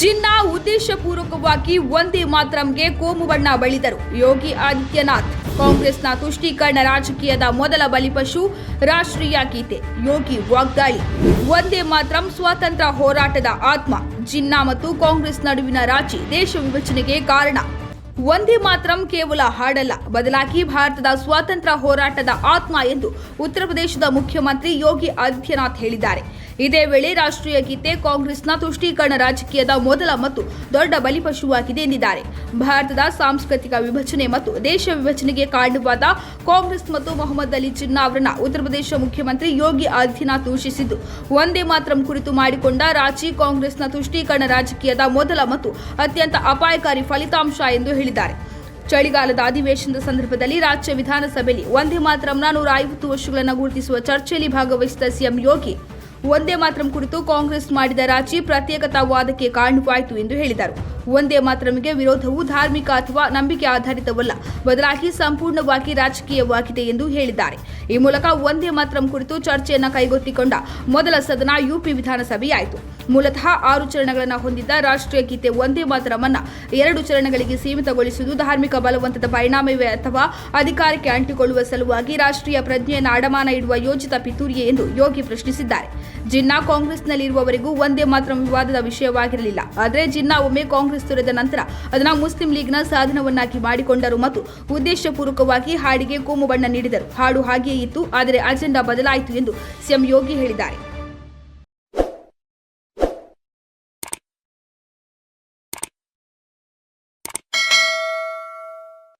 ಜಿನ್ನಾ ಉದ್ದೇಶಪೂರ್ವಕವಾಗಿ ಒಂದೇ ಮಾತ್ರಂಗೆ ಕೋಮು ಬಣ್ಣ ಬಳಿದರು. ಯೋಗಿ ಆದಿತ್ಯನಾಥ್, ಕಾಂಗ್ರೆಸ್ನ ತುಷ್ಟೀಕರಣ ರಾಜಕೀಯದ ಮೊದಲ ಬಲಿಪಶು ರಾಷ್ಟ್ರೀಯ ಗೀತೆ, ಯೋಗಿ ವಾಗ್ದಾಳಿ. ಒಂದೇ ಮಾತ್ರಂ ಸ್ವಾತಂತ್ರ್ಯ ಹೋರಾಟದ ಆತ್ಮ, ಜಿನ್ನಾ ಮತ್ತು ಕಾಂಗ್ರೆಸ್ ನಡುವಿನ ರಾಜಿ ದೇಶ ವಿಭಜನೆಗೆ ಕಾರಣ. ಒಂದೇ ಮಾತ್ರಂ ಕೇವಲ ಹಾಡಲ್ಲ. ಬದಲಾಗಿ ಭಾರತದ ಸ್ವಾತಂತ್ರ್ಯ ಹೋರಾಟದ ಆತ್ಮ ಎಂದು ಉತ್ತರ ಪ್ರದೇಶದ ಮುಖ್ಯಮಂತ್ರಿ ಯೋಗಿ ಆದಿತ್ಯನಾಥ್ ಹೇಳಿದ್ದಾರೆ. ಇದೇ ವೇಳೆ ರಾಷ್ಟ್ರೀಯ ಗೀತೆ ಕಾಂಗ್ರೆಸ್ನ ತುಷ್ಟೀಕರಣ ರಾಜಕೀಯದ ಮೊದಲ ಮತ್ತು ದೊಡ್ಡ ಬಲಿಪಶುವಾಗಿದೆ ಎಂದಿದ್ದಾರೆ. ಭಾರತದ ಸಾಂಸ್ಕೃತಿಕ ವಿಭಜನೆ ಮತ್ತು ದೇಶ ವಿಭಜನೆಗೆ ಕಾರಣವಾದ ಕಾಂಗ್ರೆಸ್ ಮತ್ತು ಮೊಹಮ್ಮದ್ ಅಲಿ ಜಿನ್ನಾ ಅವರನ್ನ ಉತ್ತರ ಪ್ರದೇಶ ಮುಖ್ಯಮಂತ್ರಿ ಯೋಗಿ ಆದಿತ್ಯನಾಥ್ ದೂಷಿಸಿದ್ದು, ಒಂದೇ ಮಾತ್ರಂ ಕುರಿತು ಮಾಡಿಕೊಂಡ ರಾಜಿ ಕಾಂಗ್ರೆಸ್ನ ತುಷ್ಟೀಕರಣ ರಾಜಕೀಯದ ಮೊದಲ ಮತ್ತು ಅತ್ಯಂತ ಅಪಾಯಕಾರಿ ಫಲಿತಾಂಶ ಎಂದು ಹೇಳಿದ್ದಾರೆ. ಚಳಿಗಾಲದ ಅಧಿವೇಶನದ ಸಂದರ್ಭದಲ್ಲಿ ರಾಜ್ಯ ವಿಧಾನಸಭೆಯಲ್ಲಿ ಒಂದೇ ಮಾತ್ರಂ ನಾನೂರ ಐವತ್ತು ವರ್ಷಗಳನ್ನು ಗುರುತಿಸುವ ಚರ್ಚೆಯಲ್ಲಿ ಭಾಗವಹಿಸಿದ ಸಿಎಂ ಯೋಗಿ, ಒಂದೇ ಮಾತ್ರಂ ಕುರಿತು ಕಾಂಗ್ರೆಸ್ ಮಾಡಿದ ರಾಜಿ ಪ್ರತ್ಯೇಕತಾವಾದಕ್ಕೆ ಕಾರಣವಾಯಿತು ಎಂದು ಹೇಳಿದರು. ಒಂದೇ ಮಾತರಂಗೆ ವಿರೋಧವು ಧಾರ್ಮಿಕ ಅಥವಾ ನಂಬಿಕೆ ಆಧಾರಿತವಲ್ಲ. ಬದಲಾಗಿ ಸಂಪೂರ್ಣವಾಗಿ ರಾಜಕೀಯವಾಗಿದೆ ಎಂದು ಹೇಳಿದ್ದಾರೆ. ಈ ಮೂಲಕ ಒಂದೇ ಮಾತ್ರಂ ಕುರಿತು ಚರ್ಚೆಯನ್ನು ಕೈಗೊತ್ತಿಕೊಂಡ ಮೊದಲ ಸದನ ಯುಪಿ ವಿಧಾನಸಭೆಯಾಯಿತು. ಮೂಲತಃ ಆರು ಚರಣಗಳನ್ನು ಹೊಂದಿದ್ದ ರಾಷ್ಟ್ರೀಯ ಗೀತೆ ಒಂದೇ ಮಾತ್ರಮನ್ನ ಎರಡು ಚರಣಗಳಿಗೆ ಸೀಮಿತಗೊಳಿಸುವುದು ಧಾರ್ಮಿಕ ಬಲವಂತದ ಪರಿಣಾಮವೇ ಅಥವಾ ಅಧಿಕಾರಕ್ಕೆ ಅಂಟಿಕೊಳ್ಳುವ ಸಲುವಾಗಿ ರಾಷ್ಟ್ರೀಯ ಪ್ರಜ್ಞೆಯನ್ನು ಅಡಮಾನ ಇಡುವ ಯೋಜಿತ ಪಿತೂರಿಯೇ ಎಂದು ಯೋಗಿ ಪ್ರಶ್ನಿಸಿದ್ದಾರೆ. ಜಿನ್ನಾ ಕಾಂಗ್ರೆಸ್ನಲ್ಲಿರುವವರೆಗೂ ಒಂದೇ ಮಾತ್ರ ವಿವಾದದ ವಿಷಯವಾಗಿರಲಿಲ್ಲ. ಆದರೆ ಜಿನ್ನಾ ಒಮ್ಮೆ ಕಾಂಗ್ರೆಸ್ ತೊರೆದ ನಂತರ ಅದನ್ನು ಮುಸ್ಲಿಂ ಲೀಗ್ನ ಸಾಧನವನ್ನಾಗಿ ಮಾಡಿಕೊಂಡರು ಮತ್ತು ಉದ್ದೇಶಪೂರ್ವಕವಾಗಿ ಹಾಡಿಗೆ ಕೋಮು ಬಣ್ಣ ನೀಡಿದರು. ಹಾಡು ಹಾಗೆಯೇ ಇತ್ತು, ಆದರೆ ಅಜೆಂಡಾ ಬದಲಾಯಿತು ಎಂದು ಸಿಎಂ ಯೋಗಿ ಹೇಳಿದ್ದಾರೆ.